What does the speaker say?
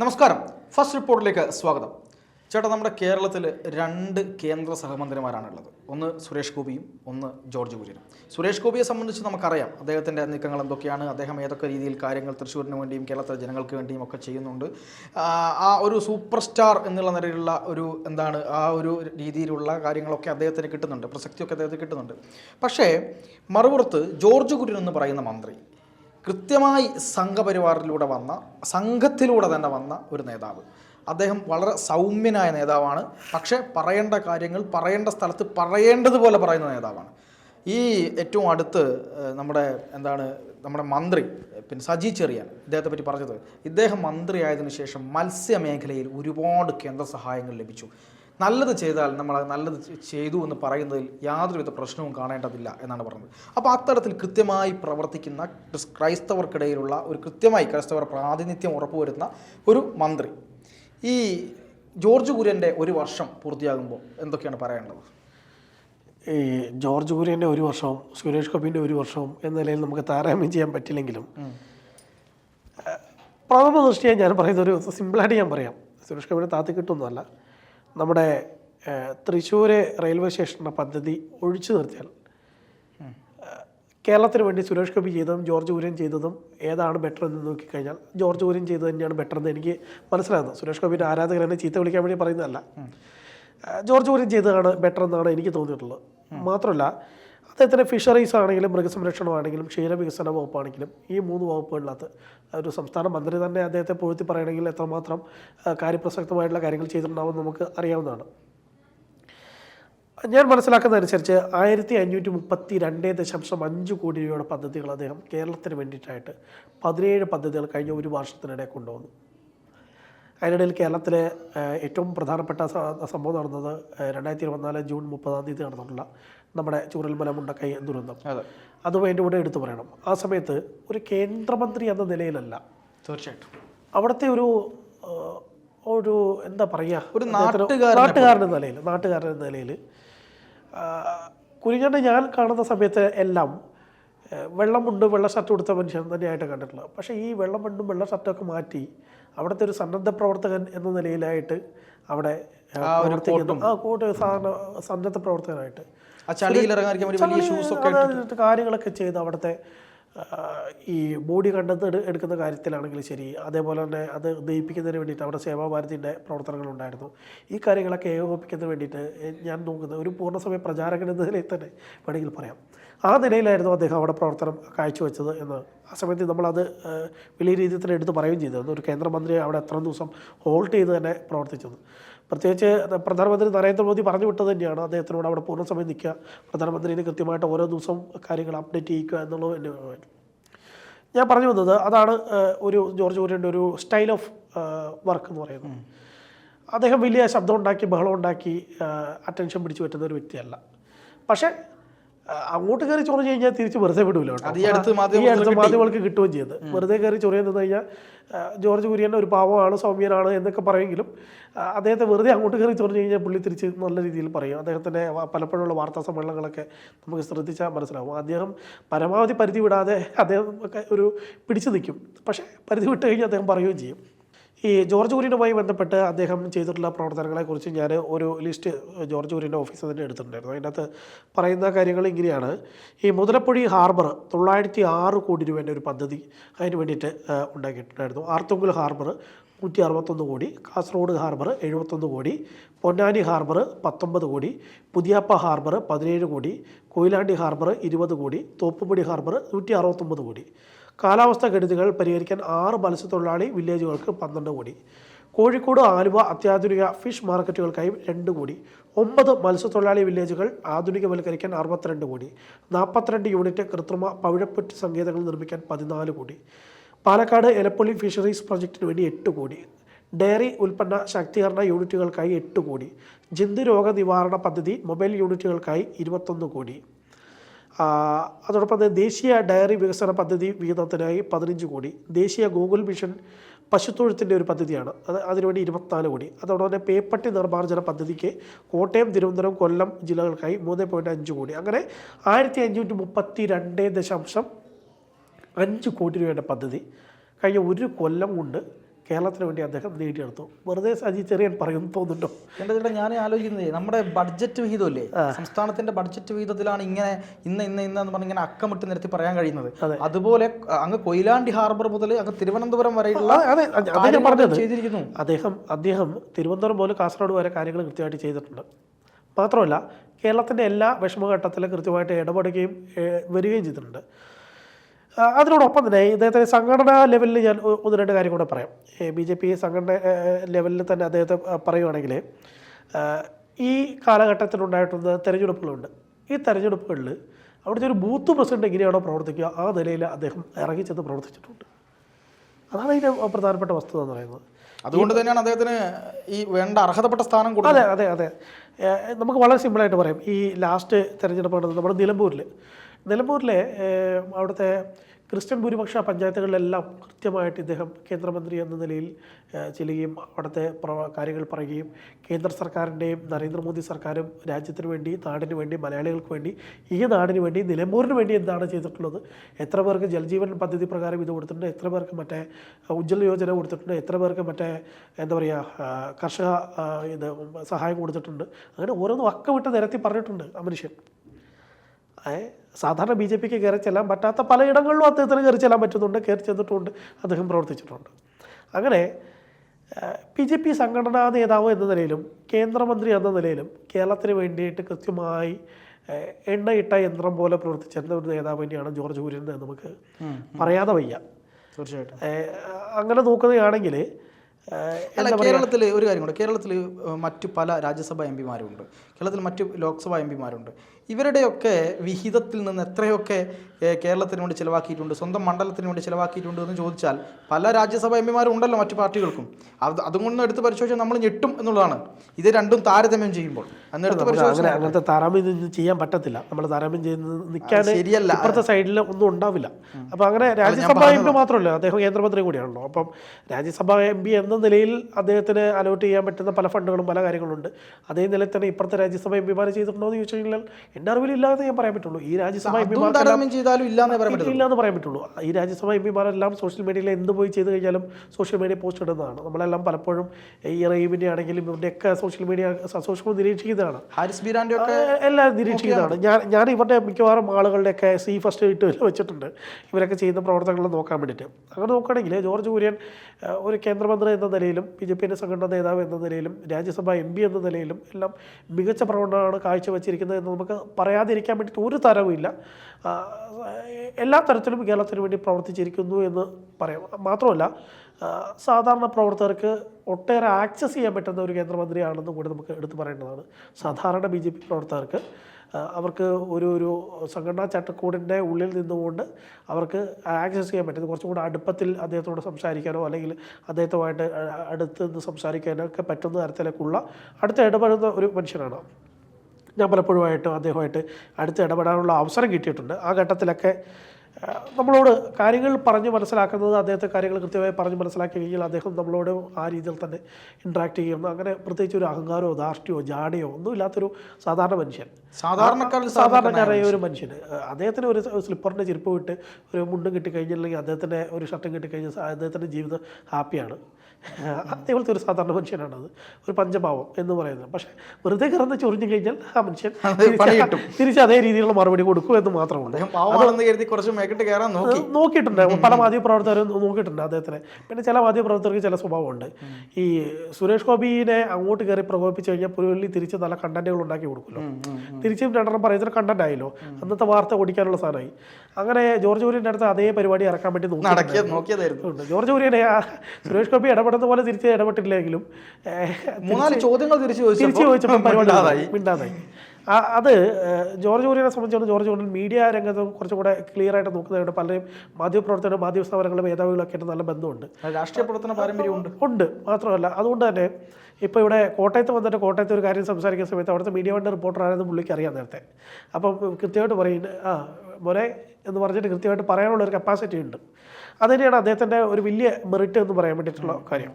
നമസ്കാരം. ഫസ്റ്റ് റിപ്പോർട്ടിലേക്ക് സ്വാഗതം. ചേട്ടാ നമ്മുടെ കേരളത്തിൽ രണ്ട് കേന്ദ്ര സഹമന്ത്രിമാരാണുള്ളത്. ഒന്ന് സുരേഷ് ഗോപിയും ഒന്ന് ജോർജ് കുര്യനും. സുരേഷ് ഗോപിയെ സംബന്ധിച്ച് നമുക്കറിയാം അദ്ദേഹത്തിന്റെ നീക്കങ്ങൾ എന്തൊക്കെയാണ് അദ്ദേഹം ഏതൊക്കെ രീതിയിൽ കാര്യങ്ങൾ തൃശ്ശൂരിന് വേണ്ടിയും കേരളത്തിലെ ജനങ്ങൾക്ക് വേണ്ടിയും ഒക്കെ ചെയ്യുന്നുണ്ട്. ആ, ഒരു സൂപ്പർ സ്റ്റാർ എന്നുള്ള നിലയിലുള്ള ഒരു എന്താണ് ആ ഒരു രീതിയിലുള്ള കാര്യങ്ങളൊക്കെ അദ്ദേഹത്തിന് കിട്ടുന്നുണ്ട് പ്രസക്തിയൊക്കെ അദ്ദേഹത്തിന് കിട്ടുന്നുണ്ട്. പക്ഷേ മറുപുറത്ത് ജോർജ് കുര്യൻ എന്ന് പറയുന്ന മന്ത്രി കൃത്യമായി സംഘപരിവാറിലൂടെ വന്ന സംഘത്തിലൂടെ തന്നെ വന്ന ഒരു നേതാവ്. അദ്ദേഹം വളരെ സൗമ്യനായ നേതാവാണ്. പക്ഷേ പറയേണ്ട കാര്യങ്ങൾ പറയേണ്ട സ്ഥലത്ത് പറയേണ്ടതുപോലെ പറയുന്ന നേതാവാണ്. ഈ ഏറ്റവും അടുത്ത് നമ്മുടെ എന്താണ് നമ്മുടെ മന്ത്രി പിന്നെ സജി ചെറിയാൻ ഇദ്ദേഹത്തെ പറ്റി പറഞ്ഞത്. ഇദ്ദേഹം മന്ത്രിയായതിനു ശേഷം മത്സ്യമേഖലയിൽ ഒരുപാട് കേന്ദ്ര സഹായങ്ങൾ ലഭിച്ചു. നല്ലത് ചെയ്താൽ നമ്മൾ നല്ലത് ചെയ്തു എന്ന് പറയുന്നതിൽ യാതൊരുവിധ പ്രശ്നവും കാണേണ്ടതില്ല എന്നാണ് പറഞ്ഞത്. അപ്പോൾ അത്തരത്തിൽ കൃത്യമായി പ്രവർത്തിക്കുന്ന ക്രിസ്- ക്രൈസ്തവർക്കിടയിലുള്ള ഒരു കൃത്യമായി ക്രൈസ്തവർ പ്രാതിനിധ്യം ഉറപ്പുവരുന്ന ഒരു മന്ത്രി. ഈ ജോർജ് കുര്യന്റെ ഒരു വർഷം പൂർത്തിയാകുമ്പോൾ എന്തൊക്കെയാണ് പറയേണ്ടത് ഈ ജോർജ് കുര്യന്റെ ഒരു വർഷവും സുരേഷ് ഗോപിന്റെ ഒരു വർഷവും എന്ന നിലയിൽ നമുക്ക് താരതമ്യം ചെയ്യാൻ പറ്റില്ലെങ്കിലും പ്രഥമ ദൃഷ്ടിയായി ഞാൻ പറയുന്നത് ഒരു സിമ്പിളായിട്ട് ഞാൻ പറയാം. സുരേഷ് ഗോപിയുടെ താത്തി കിട്ടുന്നതല്ല. നമ്മുടെ തൃശ്ശൂർ റെയിൽവേ സ്റ്റേഷന്റെ പദ്ധതി ഒഴിച്ചു നിർത്തിയാൽ കേരളത്തിന് വേണ്ടി സുരേഷ് ഗോപി ചെയ്തതും ജോർജ് കുര്യൻ ചെയ്തതും ഏതാണ് ബെറ്റർ എന്ന് നോക്കിക്കഴിഞ്ഞാൽ ജോർജ് കുര്യൻ ചെയ്തത് തന്നെയാണ് ബെറ്റർ എന്ന് എനിക്ക് മനസ്സിലാകുന്നത്. സുരേഷ് ഗോപിന്റെ ആരാധകരനെ എന്നെ ചീത്ത വിളിക്കാൻ വേണ്ടി പറയുന്നതല്ല. ജോർജ് കുര്യൻ ചെയ്തതാണ് ബെറ്റർ എന്നാണ് എനിക്ക് തോന്നിയിട്ടുള്ളത്. മാത്രമല്ല അദ്ദേഹത്തിന്റെ ഫിഷറീസ് ആണെങ്കിലും മൃഗസംരക്ഷണമാണെങ്കിലും ക്ഷീരവികസന വകുപ്പാണെങ്കിലും ഈ മൂന്ന് വകുപ്പുകളിനകത്ത് ഒരു സംസ്ഥാന മന്ത്രി തന്നെ അദ്ദേഹത്തെ പൊഴുത്തി പറയണമെങ്കിൽ എത്രമാത്രം കാര്യപ്രസക്തമായിട്ടുള്ള കാര്യങ്ങൾ ചെയ്തിട്ടുണ്ടാവും നമുക്ക് അറിയാവുന്നതാണ്. ഞാൻ മനസ്സിലാക്കുന്നതനുസരിച്ച് ആയിരത്തി അഞ്ഞൂറ്റി മുപ്പത്തി രണ്ട് ദശാംശം അഞ്ച് കോടി രൂപയുടെ പദ്ധതികൾ അദ്ദേഹം കേരളത്തിന് വേണ്ടിയിട്ടായിട്ട് പതിനേഴ് പദ്ധതികൾ കഴിഞ്ഞ ഒരു വർഷത്തിനിടെ കൊണ്ടുവന്നു. അതിനിടയിൽ കേരളത്തിലെ ഏറ്റവും പ്രധാനപ്പെട്ട സംഭവം നടന്നത് രണ്ടായിരത്തി ഇരുപത്തിനാല് ജൂൺ മുപ്പതാം തീയതി നടന്നിട്ടുള്ള നമ്മുടെ ചൂരൽമല മുണ്ടക്കൈ ദുരന്തം അതെ. അതും അതിന്റെ കൂടെ എടുത്തു പറയണം. ആ സമയത്ത് ഒരു കേന്ദ്രമന്ത്രി എന്ന നിലയിലല്ല. തീർച്ചയായിട്ടും. അവിടുത്തെ ഒരു ഒരു എന്താ പറയുക ഒരു അദ്ദേഹത്തിന് നാട്ടുകാരനെ നാട്ടുകാരൻ എന്ന നിലയിൽ നാട്ടുകാരൻ എന്ന നിലയിൽ കുരിഞ്ഞാണ്ട് ഞാൻ കാണുന്ന സമയത്ത് എല്ലാം വെള്ളമുണ്ട് വെള്ള ഷർട്ട് കൊടുത്ത മനുഷ്യൻ തന്നെയായിട്ട് കണ്ടിട്ടുള്ളത്. പക്ഷേ ഈ വെള്ളമുണ്ടും വെള്ള ഷർട്ടൊക്കെ മാറ്റി അവിടുത്തെ ഒരു സന്നദ്ധ പ്രവർത്തകൻ എന്ന നിലയിലായിട്ട് അവിടെ ആ കൂട്ട്. സാധാരണ സന്നദ്ധ പ്രവർത്തകനായിട്ട്. കാര്യങ്ങളൊക്കെ ചെയ്ത് അവിടുത്തെ ഈ ബോഡി എടു- എടുക്കുന്ന കാര്യത്തിലാണെങ്കിലും ശരി. അതേപോലെ തന്നെ അത് ദഹിപ്പിക്കുന്നതിന് വേണ്ടിയിട്ട് അവിടെ സേവാഭാരതിന്റെ പ്രവർത്തനങ്ങളുണ്ടായിരുന്നു ഈ കാര്യങ്ങളൊക്കെ ഏകോപിപ്പിക്കുന്നതിന് വേണ്ടിയിട്ട് ഞാൻ നോക്കുന്നത് ഒരു പൂർണസമയ പ്രചാരകൻ എന്ന നിലയിൽ തന്നെ വേണമെങ്കിൽ പറയാം. ആ നിലയിലായിരുന്നു അദ്ദേഹം അവിടെ പ്രവർത്തനം കാഴ്ചവെച്ചത് എന്ന്. ആ സമയത്ത് നമ്മളത് വലിയ രീതിയിൽ തന്നെ എടുത്ത് പറയുകയും ചെയ്തത് ഒരു കേന്ദ്രമന്ത്രി അവിടെ എത്ര ദിവസം ഹോൾഡ് ചെയ്ത് തന്നെ പ്രവർത്തിച്ചത്. പ്രത്യേകിച്ച് പ്രധാനമന്ത്രി നരേന്ദ്രമോദി പറഞ്ഞു വിട്ടത് തന്നെയാണ്. അദ്ദേഹത്തിനോട് അവിടെ പൂർണസമയം നിൽക്കുക. പ്രധാനമന്ത്രിനെ കൃത്യമായിട്ട് ഓരോ ദിവസവും കാര്യങ്ങൾ അപ്ഡേറ്റ് ചെയ്യിക്കുക എന്നുള്ളത് എന്റെ ഞാൻ പറഞ്ഞു വന്നത് അതാണ് ഒരു ജോർജ് കുര്യന്റെ ഒരു സ്റ്റൈൽ ഓഫ് വർക്ക് എന്ന് പറയുന്നത്. അദ്ദേഹം വലിയ ശബ്ദം ഉണ്ടാക്കി ബഹളം ഉണ്ടാക്കി അറ്റൻഷൻ പിടിച്ചു പറ്റുന്ന ഒരു വ്യക്തിയല്ല. പക്ഷേ അങ്ങോട്ട് കയറി ചൊറിഞ്ഞു കഴിഞ്ഞാൽ തിരിച്ച് വെറുതെ വിടൂല ഈ അടുത്ത് മാധ്യമങ്ങൾക്ക് കിട്ടുകയും ചെയ്ത്. വെറുതെ കയറി ചൊറിയാൻ നിന്ന് കഴിഞ്ഞാൽ ജോർജ് കുര്യൻ ഒരു പാവമാണ് സൗമ്യനാണ് എന്നൊക്കെ പറയുമെങ്കിലും അദ്ദേഹത്തെ വെറുതെ അങ്ങോട്ട് കയറി ചൊറിഞ്ഞു കഴിഞ്ഞാൽ പുള്ളി തിരിച്ച് നല്ല രീതിയിൽ പറയും. അദ്ദേഹത്തിന്റെ പലപ്പോഴുള്ള വാർത്താ സമ്മേളനങ്ങളൊക്കെ നമുക്ക് ശ്രദ്ധിച്ചാൽ മനസ്സിലാവും. അദ്ദേഹം പരമാവധി പരിധി വിടാതെ അദ്ദേഹം ഒക്കെ ഒരു പിടിച്ചു നിൽക്കും. പക്ഷേ പരിധി വിട്ട് കഴിഞ്ഞാൽ അദ്ദേഹം പറയുകയും ചെയ്യും. ഈ ജോർജ് കുര്യനുമായി ബന്ധപ്പെട്ട് അദ്ദേഹം ചെയ്തിട്ടുള്ള പ്രവർത്തനങ്ങളെക്കുറിച്ച് ഞാൻ ഒരു ലിസ്റ്റ് ജോർജ് കുര്യന്റെ ഓഫീസിൽ തന്നെ എടുത്തിട്ടുണ്ടായിരുന്നു. അതിനകത്ത് പറയുന്ന കാര്യങ്ങൾ ഇങ്ങനെയാണ്. ഈ മുതലപ്പൊഴി ഹാർബർ തൊള്ളായിരത്തി ആറ് കോടി രൂപേന്റെ ഒരു പദ്ധതി അതിന് വേണ്ടിയിട്ട് ഉണ്ടാക്കിയിട്ടുണ്ടായിരുന്നു. ആർത്തുങ്കൽ ഹാർബർ നൂറ്റി അറുപത്തൊന്ന് കോടി കാസർഗോഡ് ഹാർബർ എഴുപത്തൊന്ന് കോടി പൊന്നാനി ഹാർബർ പത്തൊമ്പത് കോടി പുതിയാപ്പ ഹാർബർ പതിനേഴ് കോടി കൊയിലാണ്ടി ഹാർബർ ഇരുപത് കോടി തോപ്പുപടി ഹാർബർ നൂറ്റി അറുപത്തൊമ്പത് കോടി. കാലാവസ്ഥാ കെടുതികൾ പരിഹരിക്കാൻ ആറ് മത്സ്യത്തൊഴിലാളി വില്ലേജുകൾക്ക് പന്ത്രണ്ട് കോടി. കോഴിക്കോട് ആലുവ അത്യാധുനിക ഫിഷ് മാർക്കറ്റുകൾക്കായി രണ്ട് കോടി. ഒമ്പത് മത്സ്യത്തൊഴിലാളി വില്ലേജുകൾ ആധുനികവൽക്കരിക്കാൻ അറുപത്തിരണ്ട് കോടി. നാൽപ്പത്തിരണ്ട് യൂണിറ്റ് കൃത്രിമ പവിഴപ്പുറ്റ് സങ്കേതങ്ങൾ നിർമ്മിക്കാൻ പതിനാല് കോടി. പാലക്കാട് എലപ്പള്ളി ഫിഷറീസ് പ്രൊജക്റ്റിന് വേണ്ടി എട്ട് കോടി. ഡയറി ഉൽപ്പന്ന ശാക്തീകരണ യൂണിറ്റുകൾക്കായി എട്ട് കോടി. ജന്തു രോഗ നിവാരണ പദ്ധതി മൊബൈൽ യൂണിറ്റുകൾക്കായി ഇരുപത്തൊന്ന് കോടി. അതോടൊപ്പം തന്നെ ദേശീയ ഡയറി വികസന പദ്ധതി വിഹിതത്തിനായി പതിനഞ്ച് കോടി. ദേശീയ ഗൂഗിൾ മിഷൻ പശുത്തൊഴുത്തിന്റെ ഒരു പദ്ധതിയാണ്. അത് അതിനുവേണ്ടി ഇരുപത്തിനാല് കോടി. അതോടൊപ്പം തന്നെ പേപ്പട്ടി നിർമ്മാർജന പദ്ധതിക്ക് കോട്ടയം തിരുവനന്തപുരം കൊല്ലം ജില്ലകൾക്കായി മൂന്ന് പോയിന്റ് അഞ്ച് കോടി. അങ്ങനെ ആയിരത്തി അഞ്ഞൂറ്റി മുപ്പത്തി രണ്ട് ദശാംശം അഞ്ച് കോടി രൂപയുടെ പദ്ധതി. കഴിഞ്ഞ ഒരു കൊല്ലം കൊണ്ട് കേരളത്തിന് വേണ്ടി അദ്ദേഹം നേടിയെടുത്തു. വെറുതെ സജി ചെറിയൻ പറയുന്നു തോന്നുന്നുണ്ടോ? എന്റെ ചേട്ടാ ഞാൻ ആലോചിക്കുന്നത് നമ്മുടെ ബഡ്ജറ്റ് വിഹിതമല്ലേ? സംസ്ഥാനത്തിന്റെ ബഡ്ജറ്റ് വിഹിതത്തിലാണ് ഇങ്ങനെ ഇന്ന് ഇന്ന് ഇന്ന് എന്ന് പറഞ്ഞ് ഇങ്ങനെ അക്കമിട്ട് നിരത്തി പറയാൻ കഴിയുന്നത്. അതുപോലെ അങ്ങ് കൊയിലാണ്ടി ഹാർബർ മുതൽ അങ്ങ് തിരുവനന്തപുരം വരെയുള്ള അദ്ദേഹം പറഞ്ഞത് ചെയ്തിരിക്കുന്നു. അദ്ദേഹം അദ്ദേഹം തിരുവനന്തപുരം മുതൽ കാസർഗോഡ് വരെ കാര്യങ്ങൾ കൃത്യമായിട്ട് ചെയ്തിട്ടുണ്ട്. മാത്രമല്ല കേരളത്തിന്റെ എല്ലാ വിഷമഘട്ടത്തിലും കൃത്യമായിട്ട് ഇടപെടുകയും വരികയും ചെയ്തിട്ടുണ്ട്. അതിനോടൊപ്പം തന്നെ ഇദ്ദേഹത്തെ സംഘടനാ ലെവലിൽ ഞാൻ ഒന്ന് രണ്ട് കാര്യം കൂടെ പറയാം. ബി ജെ പി സംഘടന ലെവലിൽ തന്നെ അദ്ദേഹത്തെ പറയുകയാണെങ്കിൽ പറയുവാണെങ്കിൽ ഈ കാലഘട്ടത്തിലുണ്ടായിട്ടുള്ള തെരഞ്ഞെടുപ്പുകളുണ്ട്. ഈ തെരഞ്ഞെടുപ്പുകളിൽ അവിടുത്തെ ഒരു ബൂത്ത് പ്രസിഡന്റ് എങ്ങനെയാണോ പ്രവർത്തിക്കുക ആ നിലയിൽ അദ്ദേഹം ഇറങ്ങി ചെന്ന് പ്രവർത്തിച്ചിട്ടുണ്ട്. അതാണ് ഇതിന്റെ പ്രധാനപ്പെട്ട വസ്തുത എന്ന് പറയുന്നത്. അതുകൊണ്ട് തന്നെയാണ് അദ്ദേഹത്തിന് ഈ വേണ്ട അർഹതപ്പെട്ട സ്ഥാനം കൊടുത്തത് അതെ അതെ അതെ. നമുക്ക് വളരെ സിമ്പിളായിട്ട് പറയാം. ഈ ലാസ്റ്റ് തെരഞ്ഞെടുപ്പ് നടന്നത് നമ്മുടെ നിലമ്പൂരിൽ നിലമ്പൂരിലെ അവിടുത്തെ ക്രിസ്ത്യൻ ഭൂരിപക്ഷ പഞ്ചായത്തുകളിലെല്ലാം കൃത്യമായിട്ട് ഇദ്ദേഹം കേന്ദ്രമന്ത്രി എന്ന നിലയിൽ ചെല്ലുകയും അവിടുത്തെ കാര്യങ്ങൾ പറയുകയും കേന്ദ്ര സർക്കാരിന്റെയും നരേന്ദ്രമോദി സർക്കാരും രാജ്യത്തിന് വേണ്ടി നാടിന് വേണ്ടി മലയാളികൾക്ക് വേണ്ടി ഈ നാടിന് വേണ്ടി നിലമ്പൂരിന് വേണ്ടി എന്താണ് ചെയ്തിട്ടുള്ളത്? എത്ര പേർക്ക് ജലജീവൻ പദ്ധതി പ്രകാരം ഇത് കൊടുത്തിട്ടുണ്ട്? എത്ര പേർക്ക് മറ്റേ ഉജ്ജ്വല യോജന കൊടുത്തിട്ടുണ്ട്? എത്ര പേർക്ക് മറ്റേ എന്താ പറയുക കർഷക ഇത് സഹായം കൊടുത്തിട്ടുണ്ട്? അങ്ങനെ ഓരോന്നും അക്ക വിട്ട് നിരത്തി പറഞ്ഞിട്ടുണ്ട് ആ മനുഷ്യൻ. സാധാരണ ബി ജെ പിക്ക് കയറി ചെല്ലാൻ പറ്റാത്ത പലയിടങ്ങളിലും അദ്ദേഹത്തിന് കയറി ചെല്ലാൻ പറ്റുന്നുണ്ട് കയറി ചെന്നിട്ടുണ്ട് അദ്ദേഹം പ്രവർത്തിച്ചിട്ടുണ്ട്. അങ്ങനെ ബി ജെ പി സംഘടനാ നേതാവ് എന്ന നിലയിലും കേന്ദ്രമന്ത്രി എന്ന നിലയിലും കേരളത്തിന് വേണ്ടിയിട്ട് കൃത്യമായി എണ്ണയിട്ട യന്ത്രം പോലെ പ്രവർത്തിച്ചിരുന്ന ഒരു നേതാവ് തന്നെയാണ് ജോർജ് കുര്യൻ എന്ന് നമുക്ക് പറയാതെ വയ്യ. തീർച്ചയായിട്ടും. അങ്ങനെ നോക്കുകയാണെങ്കിൽ കേരളത്തിൽ ഒരു കാര്യം കൂടെ കേരളത്തിൽ മറ്റു പല രാജ്യസഭാ എം പിമാരുണ്ട്. കേരളത്തിൽ മറ്റു ലോക്സഭാ എം പിമാരുണ്ട്. ഇവരുടെയൊക്കെ വിഹിതത്തിൽ നിന്ന് എത്രയൊക്കെ കേരളത്തിന് വേണ്ടി ചിലവാക്കിയിട്ടുണ്ട് സ്വന്തം മണ്ഡലത്തിന് വേണ്ടി ചിലവാക്കിയിട്ടുണ്ട് എന്ന് ചോദിച്ചാൽ പല രാജ്യസഭാ എം പിമാരും ഉണ്ടല്ലോ മറ്റു പാർട്ടികൾക്കും. അത് അതുകൊണ്ട് എടുത്ത് പരിശോധിച്ചാൽ നമ്മൾ ഞെട്ടും എന്നുള്ളതാണ്. ഇത് രണ്ടും താരതമ്യം ചെയ്യുമ്പോൾ. അന്ന് എടുത്ത് പരിശോധിച്ചാൽ അങ്ങനെ അങ്ങനത്തെ താരമ്യം ഇത് ചെയ്യാൻ പറ്റത്തില്ല. നമ്മൾ താരമ്യം ചെയ്യുന്നത് നിൽക്കാൻ ശരിയല്ല. ഇപ്പുറത്തെ സൈഡിൽ ഒന്നും ഉണ്ടാവില്ല. അപ്പോൾ അങ്ങനെ രാജ്യസഭാ എം പി മാത്രമല്ല അദ്ദേഹം കേന്ദ്രമന്ത്രി കൂടിയാണല്ലോ. അപ്പം രാജ്യസഭാ എം പി എന്ന നിലയിൽ അദ്ദേഹത്തിന് അലോട്ട് ചെയ്യാൻ പറ്റുന്ന പല ഫണ്ടുകളും പല കാര്യങ്ങളുണ്ട്. അതേ നിലയിൽ തന്നെ ഇപ്പുറത്തെ രാജ്യസഭ എം പിമാർ ചെയ്തിട്ടുണ്ടോ എന്ന് ചോദിച്ചു കഴിഞ്ഞാൽ എന്റെ അറിവിൽ ഇല്ലാതെ ഞാൻ പറയാൻ പറ്റുള്ളൂ. ഈ രാജ്യസഭ എം പിമാർ ചെയ്താലും പറയാൻ ഇല്ല എന്ന് പറയാൻ പറ്റുള്ളൂ. ഈ രാജ്യസഭ എം പിമാരെല്ലാം സോഷ്യൽ മീഡിയയിൽ എന്ത് പോയി ചെയ്ത് കഴിഞ്ഞാലും സോഷ്യൽ മീഡിയ പോസ്റ്റ് ഇടുന്നതാണ്. നമ്മളെല്ലാം പലപ്പോഴും ഈ റഹീമിന്റെ ആണെങ്കിലും ഇവരുടെയൊക്കെ സോഷ്യൽ മീഡിയ സസൂക്ഷ്മം നിരീക്ഷിക്കുന്നതാണ്. ഹാരിസ് ബീരാന്റെ എല്ലാം നിരീക്ഷിക്കുന്നതാണ്. ഞാൻ ഞാൻ ഇവരുടെ മിക്കവാറും ആളുകളുടെയൊക്കെ സി ഫസ്റ്റ് ഇട്ട് വെച്ചിട്ടുണ്ട്. ഇവരൊക്കെ ചെയ്യുന്ന പ്രവർത്തനങ്ങൾ നോക്കാൻ വേണ്ടിയിട്ട്. അങ്ങനെ നോക്കുകയാണെങ്കിൽ ജോർജ് കുര്യൻ ഒരു കേന്ദ്രമന്ത്രി എന്ന നിലയിലും ബി ജെ പിന്റെ സംഘടനാ നേതാവ് എന്ന നിലയിലും രാജ്യസഭ എം പി എന്ന നിലയിലും എല്ലാം മികച്ച പ്രകടനമാണ് കാഴ്ചവെച്ചിരിക്കുന്നത് എന്ന് നമുക്ക് പറയാതിരിക്കാൻ വേണ്ടിയിട്ട് ഒരു തരവുമില്ല എല്ലാ തരത്തിലും കേരളത്തിന് വേണ്ടി പ്രവർത്തിച്ചിരിക്കുന്നു എന്ന് പറയാം. മാത്രമല്ല സാധാരണ പ്രവർത്തകർക്ക് ഒട്ടേറെ ആക്സസ് ചെയ്യാൻ പറ്റുന്ന ഒരു കേന്ദ്രമന്ത്രിയാണെന്നും കൂടി നമുക്ക് എടുത്തു പറയേണ്ടതാണ്. സാധാരണ ബി പ്രവർത്തകർക്ക് അവർക്ക് ഒരു ഒരു സംഘടനാ ചട്ടക്കൂടിന്റെ ഉള്ളിൽ നിന്നുകൊണ്ട് അവർക്ക് ആക്സസ് ചെയ്യാൻ പറ്റുന്നത് കുറച്ചും കൂടെ അടുപ്പത്തിൽ അദ്ദേഹത്തോട് സംസാരിക്കാനോ അല്ലെങ്കിൽ അദ്ദേഹത്തുമായിട്ട് അടുത്ത് നിന്ന് സംസാരിക്കാനോ ഒക്കെ പറ്റുന്ന തരത്തിലേക്കുള്ള അടുത്ത ഇടപെടുന്ന ഒരു മനുഷ്യനാണ്. ഞാൻ പലപ്പോഴുമായിട്ട് അദ്ദേഹമായിട്ട് അടുത്ത് ഇടപെടാനുള്ള അവസരം കിട്ടിയിട്ടുണ്ട്. ആ ഘട്ടത്തിലൊക്കെ നമ്മളോട് കാര്യങ്ങൾ പറഞ്ഞ് മനസ്സിലാക്കുന്നത് അദ്ദേഹത്തെ കാര്യങ്ങൾ കൃത്യമായി പറഞ്ഞ് മനസ്സിലാക്കി കഴിഞ്ഞാൽ അദ്ദേഹം നമ്മളോട് ആ രീതിയിൽ തന്നെ ഇൻട്രാക്ട് ചെയ്യുന്നു അങ്ങനെ പ്രത്യേകിച്ച് ഒരു അഹങ്കാരമോ ധാർഷ്ട്യമോ ജാടയോ ഒന്നും ഇല്ലാത്തൊരു സാധാരണ മനുഷ്യൻ. സാധാരണക്കാരിൽ സാധാരണക്കാരായ ഒരു മനുഷ്യൻ അദ്ദേഹത്തിന് ഒരു സ്ലിപ്പറിന്റെ ചെരുപ്പ് വിട്ട് ഒരു മുണ്ടും കിട്ടിക്കഴിഞ്ഞില്ലെങ്കിൽ അദ്ദേഹത്തിന്റെ ഒരു ഷർട്ടും കിട്ടിക്കഴിഞ്ഞാൽ അദ്ദേഹത്തിന്റെ ജീവിതം ഹാപ്പിയാണ്. അതേപോലത്തെ ഒരു സാധാരണ മനുഷ്യനാണത് ഒരു പഞ്ചഭാവം എന്ന് പറയുന്നത്. പക്ഷേ വെറുതെ കിടന്ന് ചൊറിഞ്ഞു കഴിഞ്ഞാൽ ആ മനുഷ്യൻ തിരിച്ച് അതേ രീതിയിലുള്ള മറുപടി കൊടുക്കും എന്ന് മാത്രമുണ്ട് മേക്കിട്ട് കയറാൻ നോക്കി. നോക്കിയിട്ടുണ്ട്. പല മാധ്യമപ്രവർത്തകരും നോക്കിയിട്ടുണ്ട് അദ്ദേഹത്തിനെ. പിന്നെ ചില മാധ്യമപ്രവർത്തകർക്ക് ചില സ്വഭാവമുണ്ട്. ഈ സുരേഷ് ഗോപിനെ അങ്ങോട്ട് കയറി പ്രകോപിപ്പിച്ച് കഴിഞ്ഞാൽ പുരുവല്ലി തിരിച്ച് നല്ല കണ്ടന്റുകൾ ഉണ്ടാക്കി കൊടുക്കുമല്ലോ. തിരിച്ചും രണ്ടെണ്ണം പറയുന്നത് കണ്ടന്റ് ആയല്ലോ. അന്നത്തെ വാർത്ത ഓടിക്കാനുള്ള സാധനമായി. അങ്ങനെ ജോർജ് കുര്യന്റെ അടുത്ത് അതേ പരിപാടി ഇറക്കാൻ വേണ്ടി നോക്കി നടക്കിയ നോക്കിയതായിരുന്നു. ജോർജ് കുര്യനെ സുരേഷ് ഗോപി ഇടപെടുന്ന പോലെ തിരിച്ച് ഇടപെട്ടില്ലെങ്കിലും മൂന്നാൽ ചോദ്യങ്ങൾ തിരിച്ചു ചോദിച്ചു ചോദിച്ചപ്പോൾ പരിപാടി മിണ്ടാതായി. അത് ജോർജ് കുര്യനെ സംബന്ധിച്ചിടത്തോളം ജോർജ് കുര്യൻ മീഡിയ രംഗത്ത് കുറച്ചും കൂടെ ക്ലിയർ ആയിട്ട് നോക്കുന്നതുകൊണ്ട് പലരും മാധ്യമപ്രവർത്തകരും മാധ്യമ സ്ഥാപനങ്ങളും മേധാവികളൊക്കെ ആയിട്ട് നല്ല ബന്ധമുണ്ട്. രാഷ്ട്രീയ പ്രവർത്തന പാരമ്പര്യമുണ്ട് ഉണ്ട്. മാത്രമല്ല അതുകൊണ്ട് തന്നെ ഇപ്പോൾ ഇവിടെ കോട്ടയത്ത് വന്നിട്ട് കോട്ടയത്ത് ഒരു കാര്യം സംസാരിക്കുന്ന സമയത്ത് അവിടുത്തെ മീഡിയ വണ്ടി റിപ്പോർട്ടർ ആണെന്ന് പുള്ളിക്ക് അറിയാം നേരത്തെ. അപ്പം കൃത്യമായിട്ട് പറയും ആ മോനെ എന്ന് പറഞ്ഞിട്ട് കൃത്യമായിട്ട് പറയാനുള്ള ഒരു കപ്പാസിറ്റി ഉണ്ട്. അത് തന്നെയാണ് അദ്ദേഹത്തിന്റെ ഒരു വലിയ മെറിറ്റ് എന്ന് പറയാൻ വേണ്ടിയിട്ടുള്ള കാര്യം.